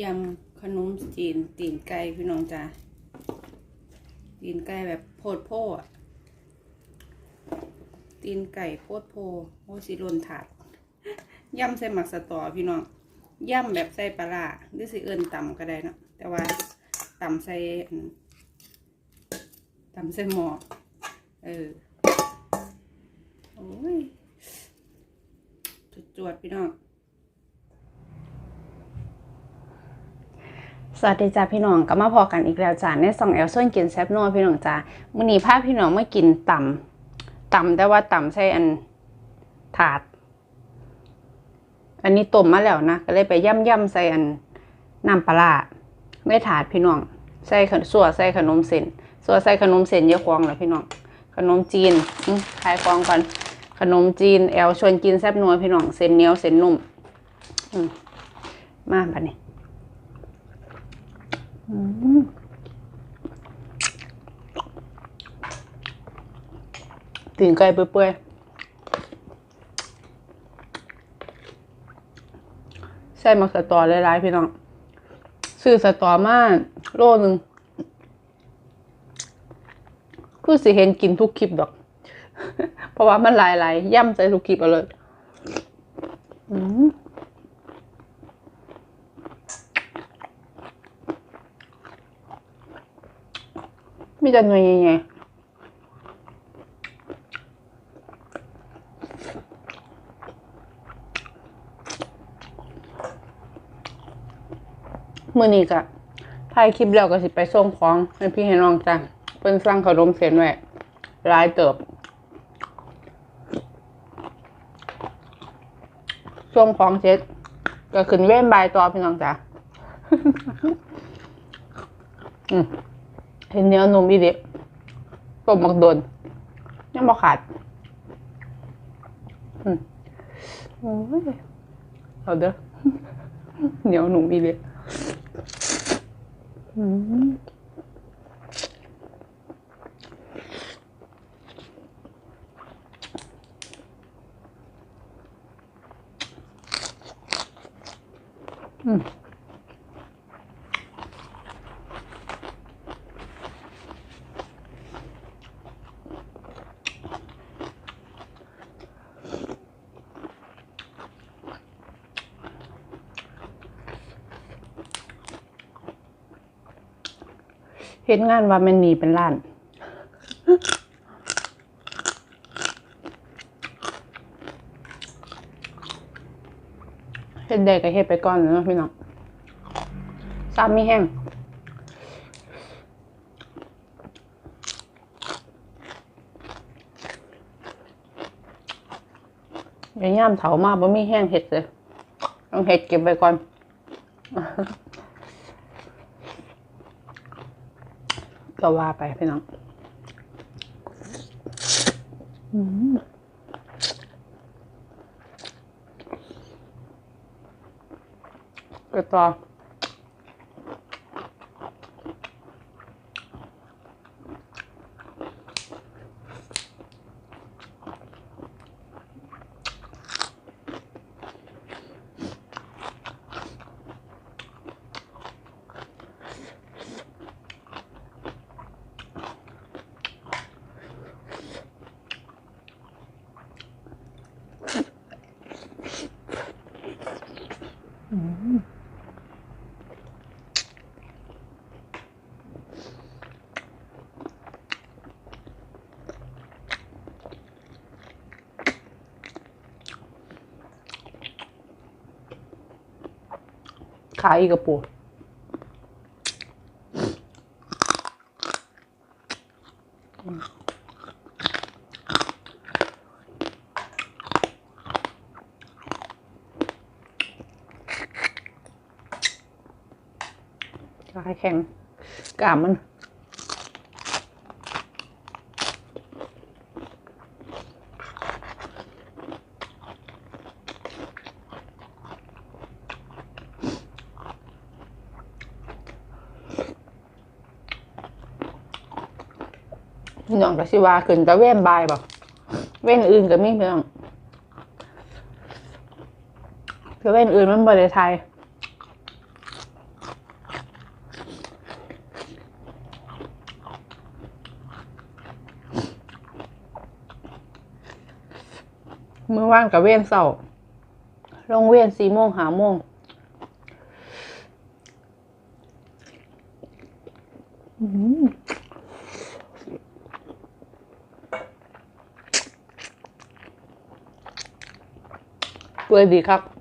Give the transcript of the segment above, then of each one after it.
ยำขนมจีนตีนไก่พี่น้องจ้าตีนไก่แบบโพดโพอะตีนไก่โพดโพโอ้สิล่นถาดยำใส่หมักสตอพี่น้องยำแบบใส่ปลาร้าหรือสิเอิญต่ำก็ได้นะแต่ว่าต่ำใส่ต่ำใส่หม้อเออโอ้ยจุดจวดๆพี่น้อง สวัสดีจ้าพี่น้องก็มาพอกันอีกแล้วจ้าในซองแอลส่วนกินแซบนัวพี่น้องจ้ามื้อนี้พาพี่น้องมากินต่ำต่ำแต่ว่าต่ำใส่อันถาด อันนี้ต้มมาแล้วนะก็เลยไปย่ำย่ำใส่อันน้ำปลาไม่ถาดพี่น้องใส่ขนสัวใส่ขนมเส้นสัวใส่ขนมเส้นเยอะควงเหรอพี่น้องขนมจีนขายควงก่อนขนมจีนแอลชวนกินแซบนัวพี่น้องเส้นเหนียวเส้นนุ่มอืมมาบัดนี้ ตีนไก่เปื่อยๆใส่มักสตอหลายๆพี่น้อง ซื้อสตอมาโลหนึ่งคือสิเห็นกินทุกคลิปดอก เพราะว่ามันหลายๆ ย่ำใส่ทุกคลิปเอาเลย อืม มีแต่หน่วยใหญ่มื่อนี้ก็ถ่ายคลิปแล้วก็สิไปส่งของให้พี่ให้น้องจ้ะเพิ่นสั่งขนมเส้นไว้หลายเติบส่งของเสร็จก็ขึ้นเว้นบายต่อพี่น้องจ้ะอืม เห็นเนื้อนุ่มอีเด็ต้มมักโดนยังบ่ขาดอืมโอ้ยเอาเด้อเหนียวหนุ่มอีเด็อืม เห็นงานว่ามันมีเป็นล้านเฮ็ดได้ก็เฮ็ดไปก่อนเนาะพี่น้องซ้ำมีแห้งอย่าย่ามเถามาบ่มีแห้งเห็ดเลย ต้องเห็ดเก็บไว้ก่อน ก็ว่าไปพี่น้องอืมก็ต่อ ขายอีกกระปุกขายแข็งกามมัน องกับสิวาขึ้นตะเว้นบายบอกเว้นอื่นก็ไม่เพียงตะเว้นอื่นมันบริไทยเมื่อว่างกับเว้นเสาร์ลงเว้นสี่โมงหาโมง嗯。Mm. เปื่อยดีครับ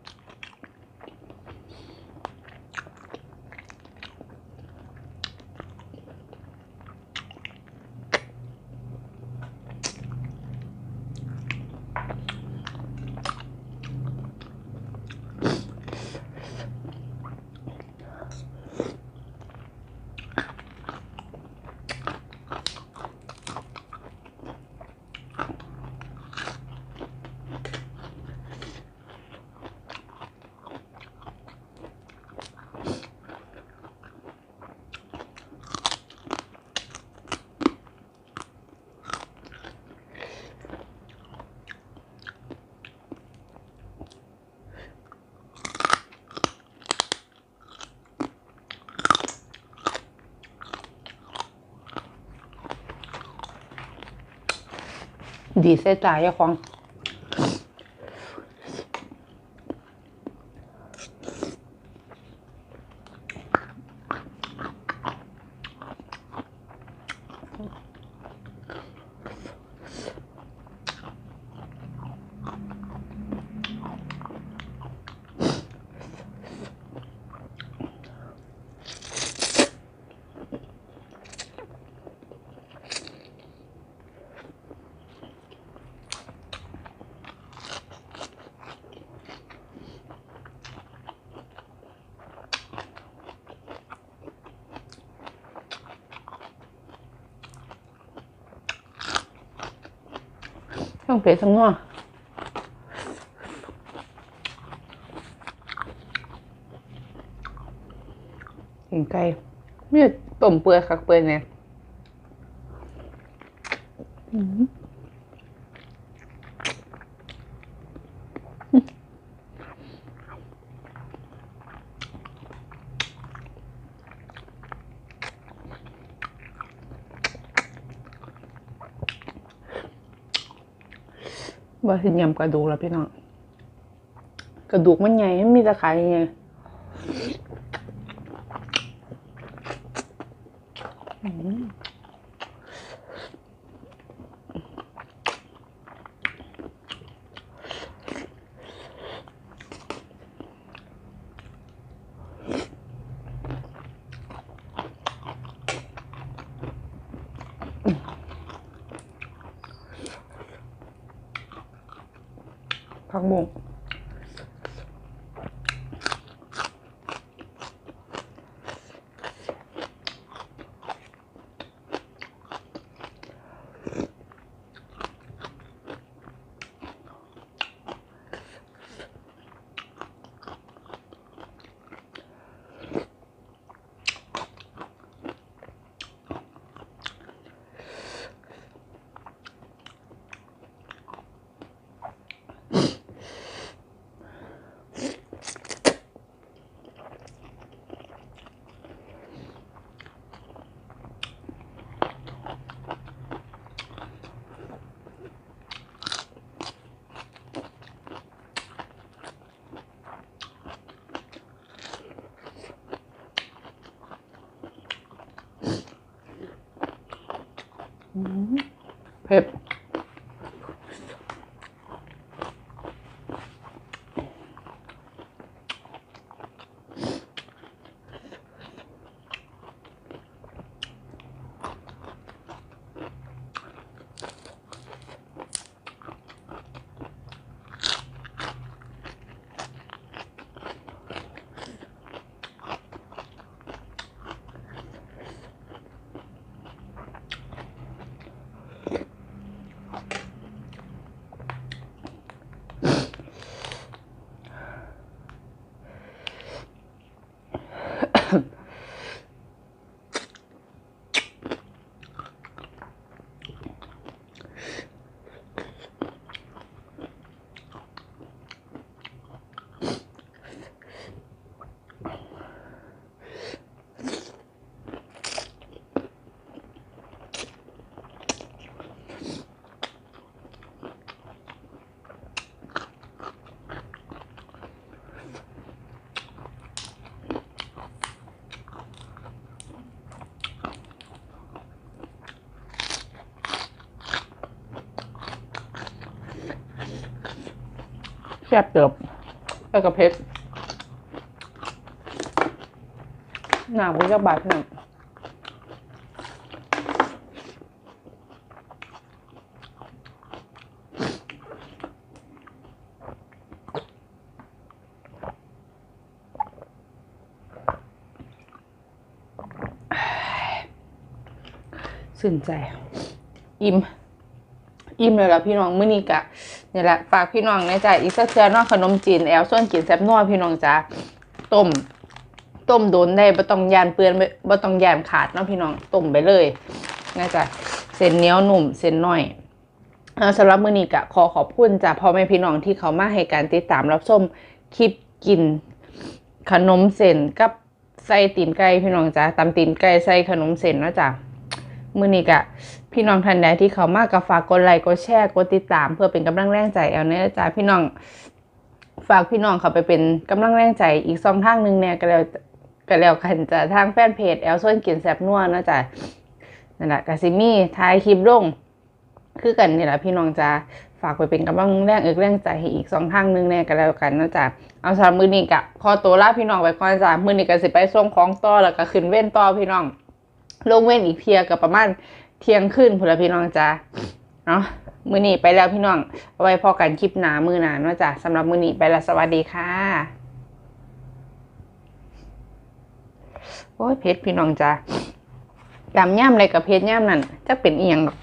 ดีเสียใจอะควง ต้องเผ็ดทั้งนัวกินไก่ไม่ต้มเปื่อยคักเปื่อยเนี่ยอื มว่าสิยำกระดูกแล้วพี่น้องกระดูกมันใหญ่มันมีตะไคร้ไงอืม ผักบุ้ง เผ็ด ซ่บเติบแล้วก็เผ็ดหนาบุญจักบาทพี่น้องสื่นใจ อิ่ม อิ่มเลยละพี่น้องมื้อนี้กะนี่แหละฝากพี่น้องในใจอีกสักเทื่อนอกขนมจีนแอลส่วนกินแซ่บนัวพี่น้องจ้าต้ม ต้มโดนได้บ่ต้องยานเปื้อนบ่ต้องยานขาดเนาะพี่น้องต้มไปเลยนะจ๊ะเส้นเนี้ยวหนุ่มเส้นน้อยสำหรับมื้อนี้กะขอขอบคุณจ้ะพ่อแม่พี่น้องที่เขามาให้การติดตามรับชมคลิปกินขนมเส้นกับใส่ตีนไก่พี่น้องจ้าตำตีนไก่ใส่ขนมเส้นนะจ้ะมื้อนี้กะ พี่น้องท่านใดที่เขามากก็ฝากกดไลค์กดแชร์กดติดตาม เพื่อเป็นกำลังแรงใจเอาเนื้อจ้าพี่น้องฝากพี่น้องเขาไปเป็นกำลังแรงใจอีกสองทางหนึ่งเนี่ยก็แล้วก็แล้วกันจะทางแฟนเพจแอลส่วนกินแซบนัวนะจ้ะนั่นแหละกาซิมี่ท้ายคลิปลงคือกันนี่แหละพี่น้องจะฝากไปเป็นกำลังแรงเอกแรงใจให้อีกสองทางหนึงแน่ก็แล้วกันนะจ้ะเอาสำหรับมือนี้กะขอตัวลาพี่น้องไปก่อนจ้ะมือนี้ก็สิไปส่งของต่อแล้วก็ขึ้นเว้นต่อพี่น้อง ลงเว้นอีกเพียกับประมาณ เที่ยงคืนพุ่นละพี่น้องจ้ะเนาะมือนี้ไปแล้วพี่น้องเอาไว้พอกันคลิปหนามือหนาเนาะจ้ะสำหรับมือนี้ไปแล้วสวัสดีค่ะโอ้ยเพชรพี่น้องจ้ะดำย่ำอะไรกับเพชรย่ำนั่นจะเป็นเอียงหรอก